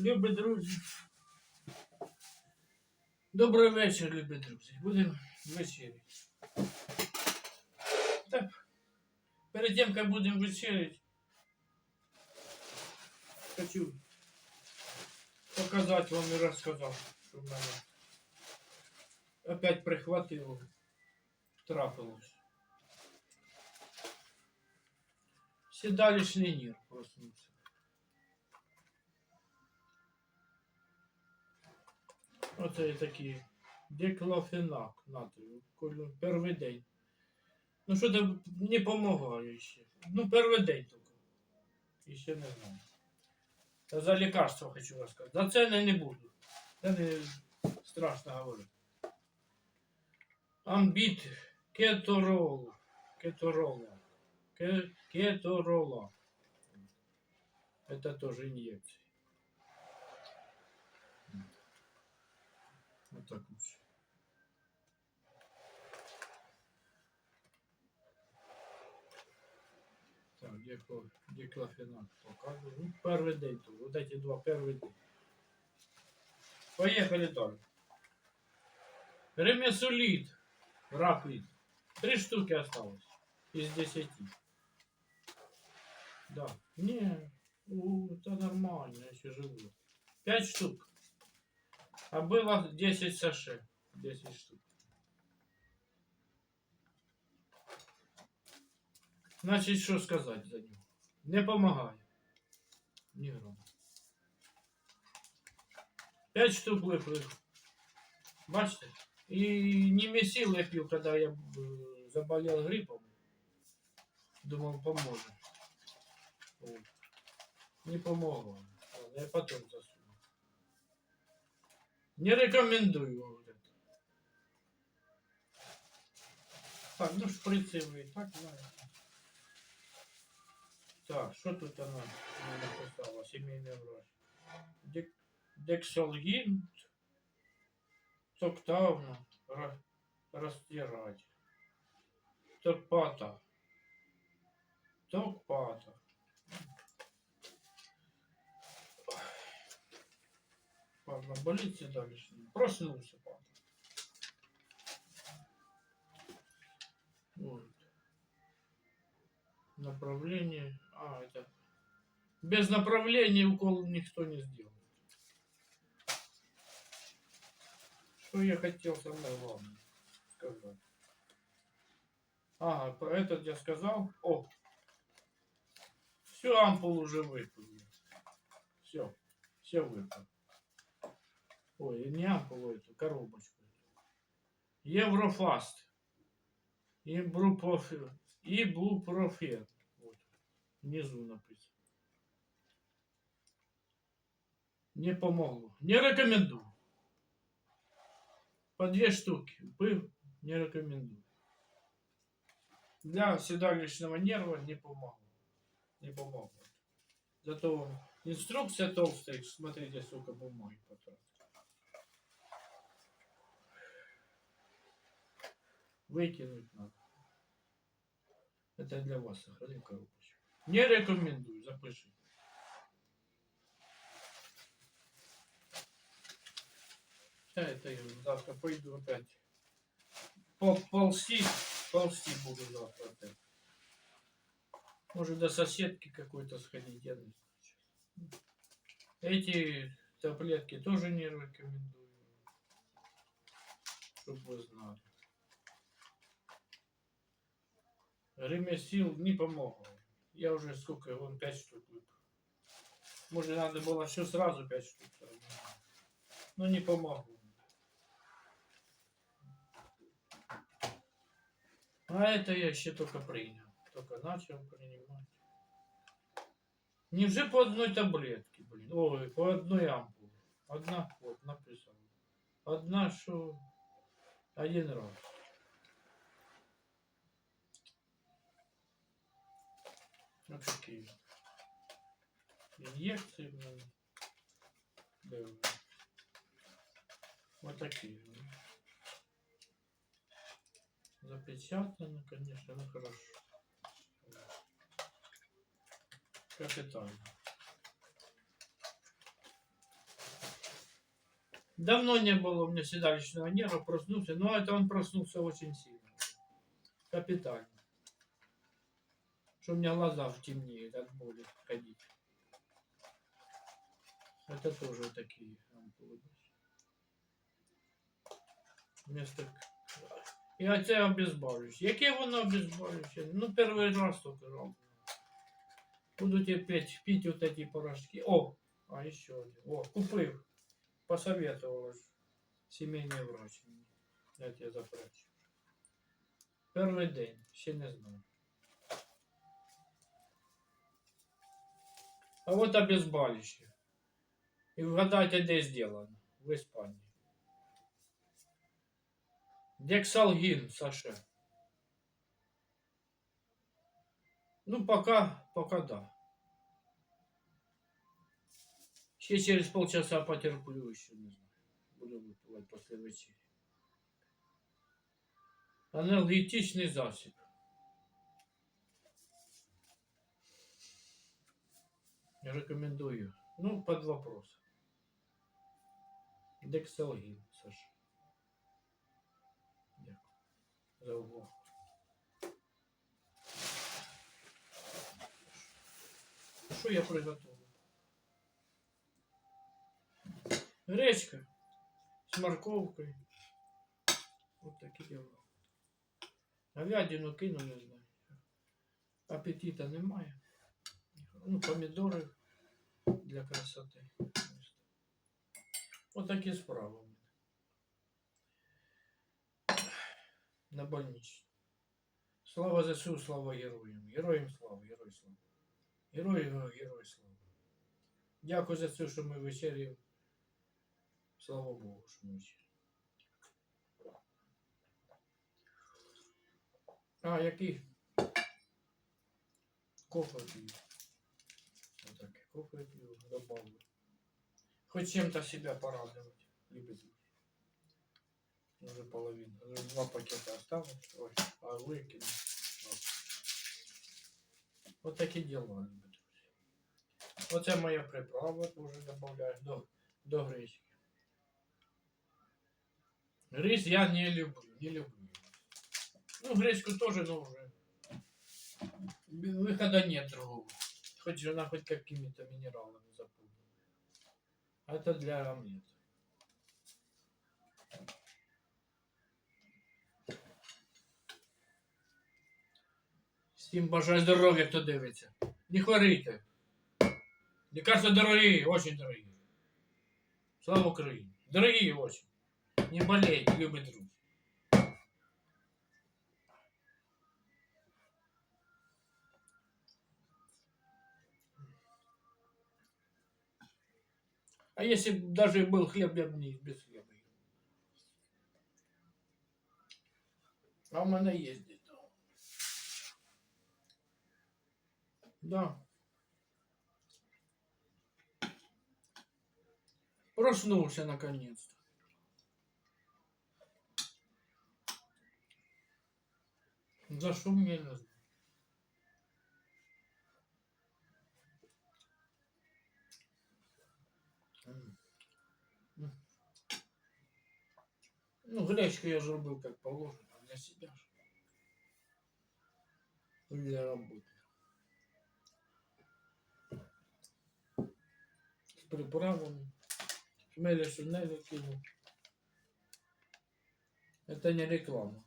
Любі друзі. Добрий вечір, любі друзі. Будемо вечеряти. Так, перед тем, как будем вечерять, хочу показать вам и рассказать, что в мене опять прихватило, трапилось. Седалищный нерв проснулся. Оце такі деклофенак натрію. Перший день. Ну що там не допомагає ще. Ну, перший день тільки. І ще не знаю. Та за лікарство хочу розказати. За ціни не буду. Це не страшно говорити. Амбіт кеторол. Кеторола. Кеторола. Это тоже инъекции. Вот так лучше. Так, декло, деклофенак показываю. Ну, первый день тут. Вот эти два первый день. Поехали дальше. Ремесулит. Рапид. Три штуки осталось. Из десяти. Да. Не, у, это нормально, я еще живу. Пять штук. А было 10 саше. 10 штук. Значить, що сказати за нього? Не помагає. Ні грама. 5 штук випив. Бачите? І не месил я пив, коли я э, заболел гриппом. Думал, поможет. Вот. Не помогло. Ладно, я потом засуну. Не рекомендую вам это. Так, ну шприцы вы и так знаете. Так, что тут она написала? Семейный врач. Дек... Дексалгин. Токтавно. Ра... Растирать. Токпата. Токпата. Ладно, болит седалищный. Проснулся, папа. Вот. Направление. А, это... Без направления укол никто не сделает. Что я хотел самое главное сказать. Ага, про этот я сказал. О! Всю ампулу уже выпил. Все. Все выпил. Ой, ампулу эту, коробочку. Еврофаст. Ибупрофен. Ибупрофен. Вот. Внизу написано. Не помогло. Не рекомендую. По две штуки. Пыл не рекомендую. Для седалищного нерва не помогло. Не помогло. Зато инструкция толстая. Смотрите, сколько бумаги потратил. Выкинуть надо. Это для вас сохрани в коробочку. Не рекомендую, запиши. А это я завтра пойду опять. Пол- Ползти, ползти буду завтра опять. Может до соседки какой-то сходить, я не знаю. Эти таблетки тоже не рекомендую. Чтобы вы знали. Ремесил не помогло. Я уже сколько, вон 5 штук выпил. Может надо было все сразу 5 штук. Но не помогло. А это я еще только принял. Только начал принимать. Не уже по одной таблетке, блин. Ой, по одной ампуле. Одна, вот, написано. Одна, что один раз. Инъекции, блин. Да, блин. Вот такие. блин. Запечатано, конечно, ну хорошо. Капитально. Давно не было у меня седалищного нерва, проснулся, но это он проснулся очень сильно. Капитально Что у меня глаза темнеют от боли ходить. Это тоже вот такие ампулы. Вместо... І оце обезболюще. Яке воно обезболюще? Ну, перший раз тільки роблю. Буду тебе пить, пить вот эти порошки. О, а еще один. О, купив. Посоветовала ж сімейний врач. мені. Я тебе заперечу. Перший день, ще не знаю. А вот обезболюще. І вгадайте, де сделано. В Іспанії. Дексалгин, Саша. Ну, пока, пока да. Ще через полчаса потерплю еще, не знаю. Буду выпивать после вечери. Аналгетичный засіб. Рекомендую. Ну, под вопрос. Дексалгин, Саша. Дякую за увагу. Що я приготував? Гречка з морковкою. Ось такі діла. Говядину кину, не знаю. Апетита немає. Ну, помідори для красоти. Ось такі справи у мене. На больничный. Слава ЗСУ, слава героям. Героям слава, герой слава. Герой, герой, слава. Дякую за це, що ми вечеряємо. Слава Богу, що ми вечеряємо. А, який? Кофе. Пью, добавлю. Хоть чем-то себя порадовать. Любит. Уже половина. Уже два пакета осталось. Ой, а выкину. Вот. вот дела, любі друзі. Оце моя приправа уже добавляю до, до гречки. Рис я не люблю, не люблю. Ну, гречку тоже, но уже выхода нет другого. Хоть же она хоть какими-то минералами заполнена. А это для омлета. Всім бажаю здоров'я, хто дивиться. Не хворійте. Лекарства дорогі, очень дорогі. Слава Україні. Дорогі очень. Не болейте, любі друзі. А если даже был хлеб, я бы не без хлеба ел. А у меня есть где-то. Да. Проснулся наконец-то. За Ну, гречку я зробив как положено для себя. ж. Для работы. С приправами. Шмеля шунеля кинул. Это не реклама.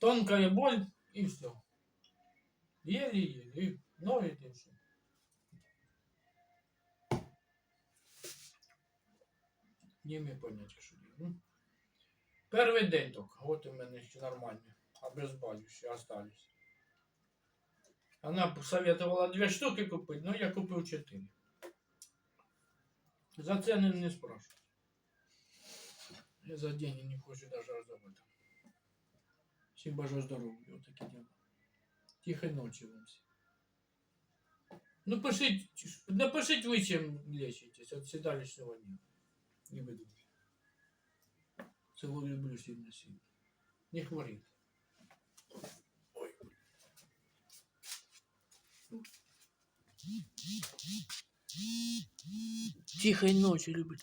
Тонкая боль и все. Еле-еле. И ноет и все. Не міг поняття, що діло. Ну, Перший день тільки. От у мене ще нормальні. Обезболюючі остались. Она посоветовала две штуки купить, но я купил четыре. За цены не спрашиваю. Я за деньги не хочу даже разобрать. Всем бажаю здоровья. Вот такие дела. Тихой ночи вам всем. Ну, пишите, напишите вы, чем лечитесь от седалищного дня. Не буду. Целую люблю сильно-сильно. Не хворите. Тихой ночи, любить.